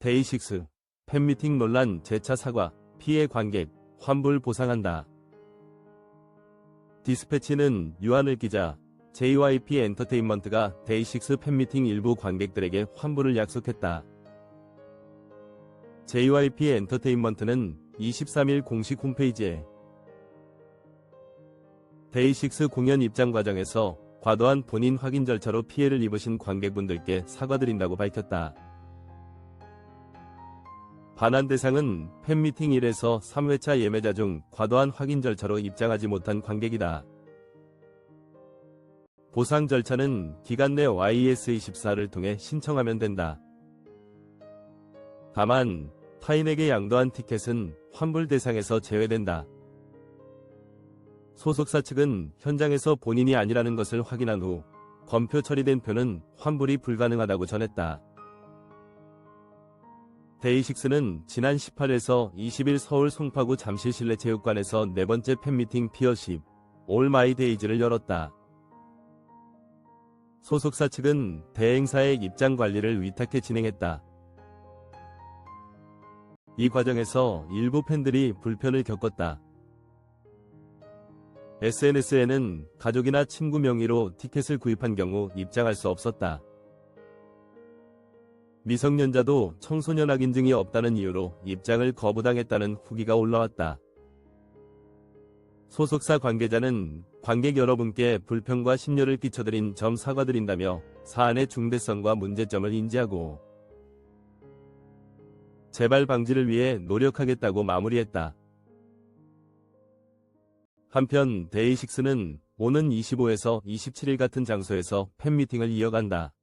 데이식스 팬미팅 논란 재차 사과 피해 관객 환불 보상한다. 디스패치는 유한을 기자 JYP 엔터테인먼트가 데이식스 팬미팅 일부 관객들에게 환불을 약속했다. JYP 엔터테인먼트는 23일 공식 홈페이지에 데이식스 공연 입장 과정에서 과도한 본인 확인 절차로 피해를 입으신 관객분들께 사과드린다고 밝혔다. 반환 대상은 팬미팅 1에서 3회차 예매자 중 과도한 확인 절차로 입장하지 못한 관객이다. 보상 절차는 기간 내 YS24를 통해 신청하면 된다. 다만 타인에게 양도한 티켓은 환불 대상에서 제외된다. 소속사 측은 현장에서 본인이 아니라는 것을 확인한 후 검표 처리된 표는 환불이 불가능하다고 전했다. 데이식스는 지난 18에서 20일 서울 송파구 잠실실내체육관에서 네 번째 팬미팅 피어십 올 마이 데이즈를 열었다. 소속사 측은 대행사의 입장 관리를 위탁해 진행했다. 이 과정에서 일부 팬들이 불편을 겪었다. SNS에는 가족이나 친구 명의로 티켓을 구입한 경우 입장할 수 없었다. 미성년자도 청소년 확인증이 없다는 이유로 입장을 거부당했다는 후기가 올라왔다. 소속사 관계자는 관객 여러분께 불편과 심려를 끼쳐드린 점 사과드린다며 사안의 중대성과 문제점을 인지하고 재발 방지를 위해 노력하겠다고 마무리했다. 한편 데이식스는 오는 25에서 27일 같은 장소에서 팬미팅을 이어간다.